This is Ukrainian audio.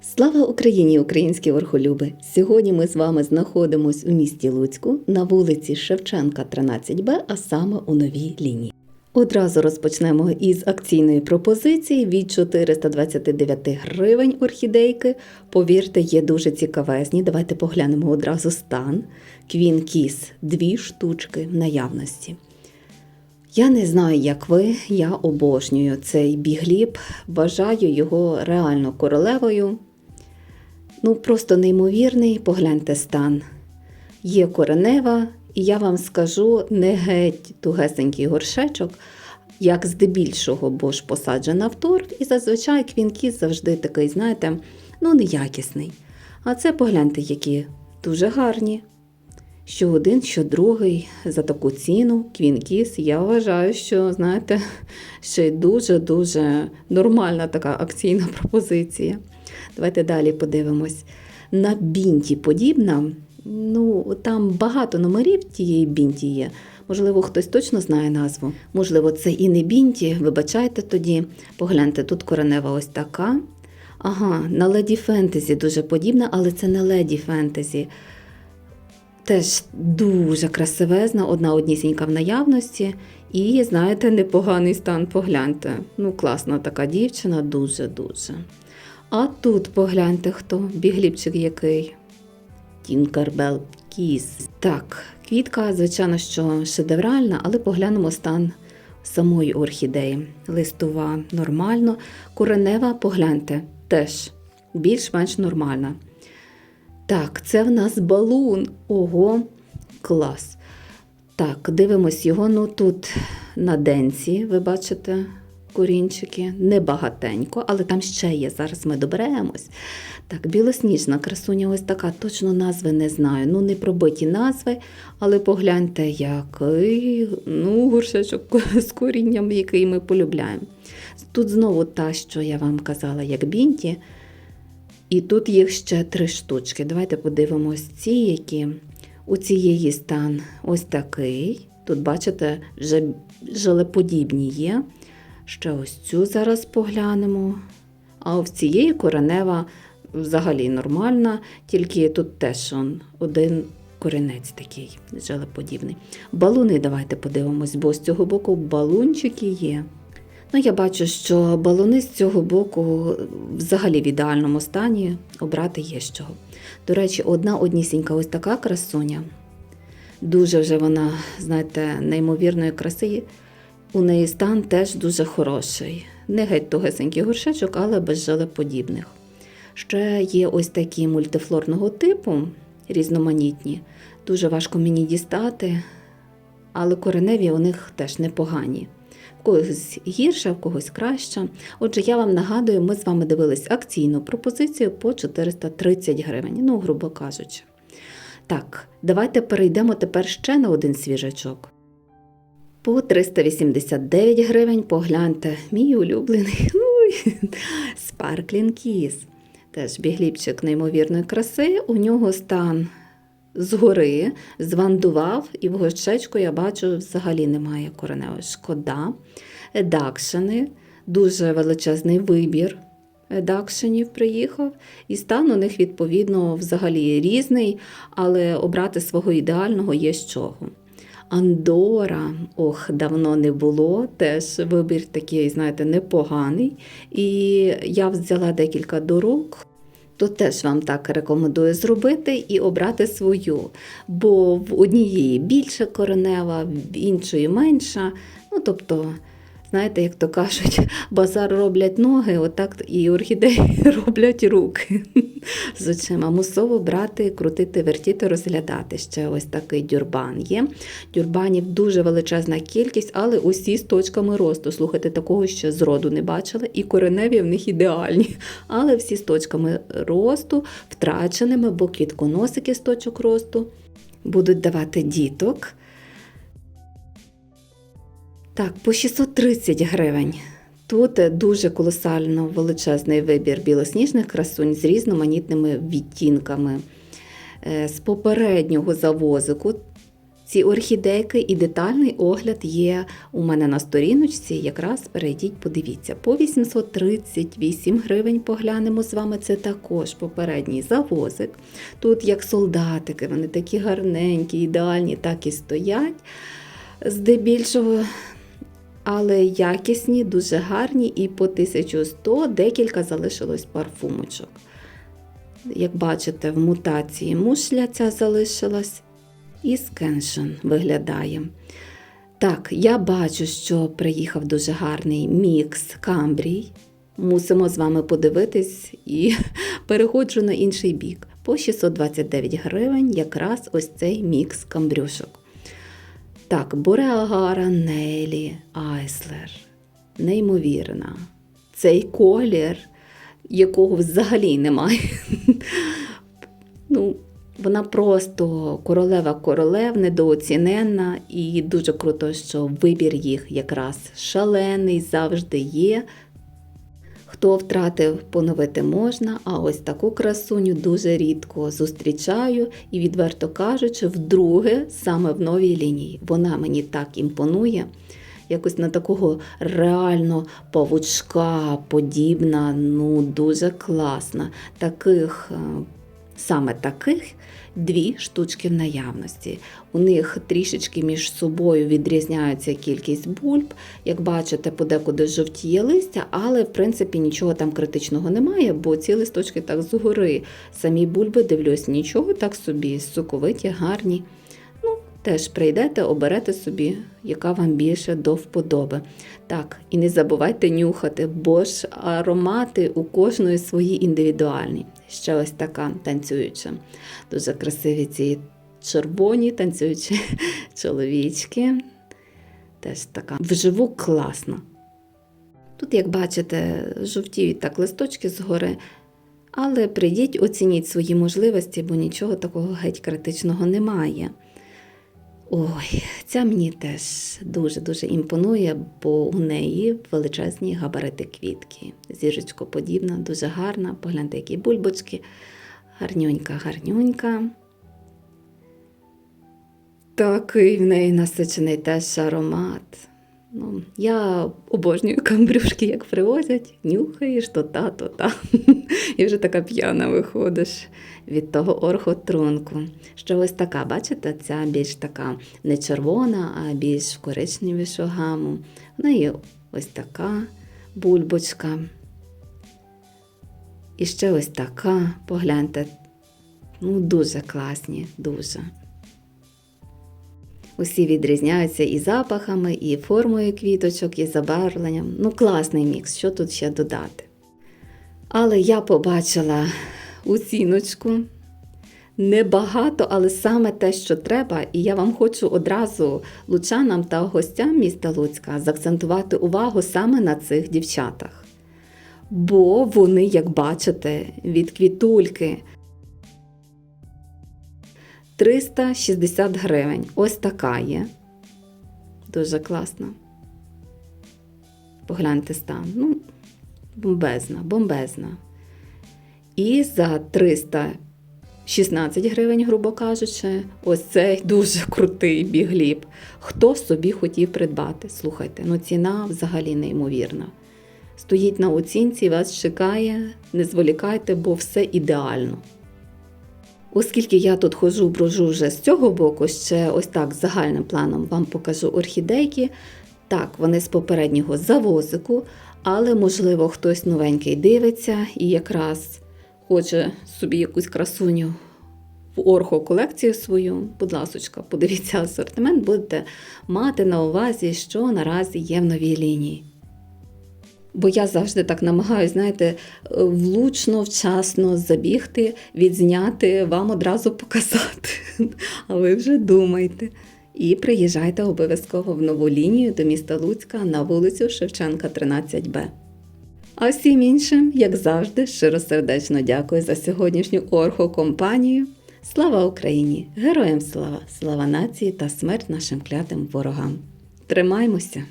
Слава Україні, українські орхолюби! Сьогодні ми з вами знаходимось у місті Луцьку на вулиці Шевченка, 13Б, а саме у новій лінії. Одразу розпочнемо із акційної пропозиції від 429 гривень орхідейки. Повірте, є дуже цікавезні. Давайте поглянемо одразу стан. Квін Кіс дві штучки в наявності. Я не знаю, як ви, я обожнюю цей бігліб, вважаю його реально королевою. Ну, просто неймовірний, погляньте стан. Є коренева, і я вам скажу не геть тугесенький горшечок, як здебільшого, бо ж посаджена в торф, і зазвичай квінкіс завжди такий, знаєте, ну неякісний. А це погляньте, які дуже гарні. Що один, що другий за таку ціну квінкіс, я вважаю, що, знаєте, ще й дуже-дуже нормальна така акційна пропозиція. Давайте далі подивимось. На бінті подібна. Ну, там багато номерів тієї бінті є. Можливо, хтось точно знає назву. Можливо, це і не бінті. Вибачайте тоді. Погляньте, тут коренева ось така. Ага, на леді фентезі дуже подібна, але це не леді фентезі. Теж дуже красивезна, одна однісінька в наявності. І, знаєте, непоганий стан погляньте. Ну, класна така дівчина, дуже-дуже. А тут погляньте хто, бігліпчик який. Тінкербел Кіс. Так, квітка, звичайно, що шедевральна, але поглянемо стан самої орхідеї. Листова нормально. Коренева, погляньте, теж більш-менш нормальна. Так, це в нас балун. Ого, клас. Так, дивимось його. Ну тут на денці, ви бачите, корінчики. Небагатенько, але там ще є. Зараз ми доберемось. Так, білосніжна красуня ось така, точно назви не знаю. Ну, не пробиті назви, але погляньте, який ну, горшечок з корінням, який ми полюбляємо. Тут знову та, що я вам казала, як бінті. І тут їх ще три штучки. Давайте подивимось ці, які у цієї стан ось такий. Тут, бачите, вже желеподібні є. Ще ось цю зараз поглянемо. А в цієї коренева взагалі нормальна, тільки тут теж он, один коренець такий желеподібний. Балуни давайте подивимось, бо з цього боку балунчики є. Ну, я бачу, що балони з цього боку взагалі в ідеальному стані обрати є з чого. До речі, одна однісінька ось така красуня. Дуже вже вона, знаєте, неймовірної краси. У неї стан теж дуже хороший. Не геть тугесенький горшечок, але без желеподібних. Ще є ось такі мультифлорного типу, різноманітні. Дуже важко мені дістати, але кореневі у них теж непогані. В когось гірше, в когось краще. Отже, я вам нагадую, ми з вами дивились акційну пропозицію по 430 гривень, ну, грубо кажучи. Так, давайте перейдемо тепер ще на один свіжачок. По 389 гривень погляньте, мій улюблений Sparkling Kiss. Теж бігліпчик неймовірної краси. У нього стан згори, звандував, і в горщечку я бачу, взагалі немає кореневої. Шкода. Дакшини, дуже величезний вибір дакшинів приїхав, і стан у них, відповідно, взагалі різний, але обрати свого ідеального є з чого. Андора, ох, давно не було, теж вибір такий, знаєте, непоганий. І я взяла декілька дорог. То теж вам так рекомендую зробити і обрати свою. Бо в однієї більше коренева, в іншої менша. Ну, тобто, знаєте, як то кажуть, базар роблять ноги, отак і орхідеї роблять руки. З очима мусово брати, крутити, вертіти, розглядати. Ще ось такий дюрбан є. Дюрбанів дуже величезна кількість, але усі з точками росту. Слухайте, такого ще зроду не бачили. І кореневі в них ідеальні. Але всі з точками росту, втраченими, бо квітконосики з точок росту будуть давати діток. Так, по 630 гривень. Тут дуже колосально величезний вибір білосніжних красунь з різноманітними відтінками. Е, З попереднього завозику ці орхідейки і детальний огляд є у мене на сторіночці. Якраз перейдіть, подивіться. По 838 гривень поглянемо з вами. Це також попередній завозик. Тут як солдатики, вони такі гарненькі, ідеальні, так і стоять. Здебільшого але якісні, дуже гарні, і по 1100 декілька залишилось парфумочок. Як бачите, в мутації мушля ця залишилась, і скеншен виглядає. Так, я бачу, що приїхав дуже гарний мікс камбрій. Мусимо з вами подивитись і переходжу на інший бік. По 629 гривень якраз ось цей мікс камбрюшок. Так, Бореагара Нелі Айслер. Неймовірна. Цей колір, якого взагалі немає. ну, вона просто королева королев, недооцінена, і дуже круто, що вибір їх якраз шалений завжди є. Хто втратив, поновити можна, а ось таку красуню дуже рідко зустрічаю і, відверто кажучи, вдруге саме в новій лінії. Вона мені так імпонує, якось на такого реально павучка подібна, ну дуже класна. Таких, е, саме таких дві штучки в наявності. У них трішечки між собою відрізняється кількість бульб. Як бачите, подекуди жовтіє листя, але в принципі нічого там критичного немає, бо ці листочки так згори. Самі бульби дивлюсь, нічого так собі, соковиті, гарні. Ну, Теж прийдете, оберете собі, яка вам більше до вподоби. Так, і не забувайте нюхати, бо ж аромати у кожної свої індивідуальні. Ще ось така танцююча. Дуже красиві ці червоні танцюючі чоловічки. Теж така вживу класна. Тут, як бачите, жовтіють так листочки згори. Але прийдіть, оцініть свої можливості, бо нічого такого геть критичного немає. Ой, ця мені теж дуже-дуже імпонує, бо у неї величезні габарити квітки. Зірочкоподібна, дуже гарна. Погляньте, які бульбочки. Гарнюнька, гарнюнька. Такий в неї насичений теж аромат. Ну, Я обожнюю камбрюшки, як привозять, нюхаєш то та, то та. І вже така п'яна виходиш від того орхотрунку. Що ось така, бачите, ця більш така не червона, а більш коричневішу гаму. В неї ось така бульбочка. І ще ось така, погляньте, ну дуже класні, дуже. Усі відрізняються і запахами, і формою квіточок, і забарвленням. Ну, класний мікс, що тут ще додати. Але я побачила оціночку. Небагато, але саме те, що треба, і я вам хочу одразу лучанам та гостям міста Луцька заакцентувати увагу саме на цих дівчатах. Бо вони, як бачите, від квітульки 360 гривень. Ось така є. Дуже класно. Погляньте стан. Ну, бомбезна, бомбезна. І за 316 гривень, грубо кажучи, ось цей дуже крутий бігліп. Хто собі хотів придбати? Слухайте, ну ціна взагалі неймовірна. Стоїть на оцінці, вас чекає, не зволікайте, бо все ідеально. Оскільки я тут ходжу, брожу вже з цього боку, ще ось так загальним планом вам покажу орхідейки. Так, вони з попереднього завозику, але, можливо, хтось новенький дивиться і якраз хоче собі якусь красуню в орхо-колекцію свою. Будь ласочка, подивіться асортимент, будете мати на увазі, що наразі є в новій лінії. Бо я завжди так намагаюся, знаєте, влучно, вчасно забігти, відзняти, вам одразу показати. А ви вже думайте. І приїжджайте обов'язково в нову лінію до міста Луцька на вулицю Шевченка, 13Б. А всім іншим, як завжди, щиросердечно дякую за сьогоднішню орхокомпанію. Слава Україні! Героям слава! Слава нації та смерть нашим клятим ворогам! Тримаймося!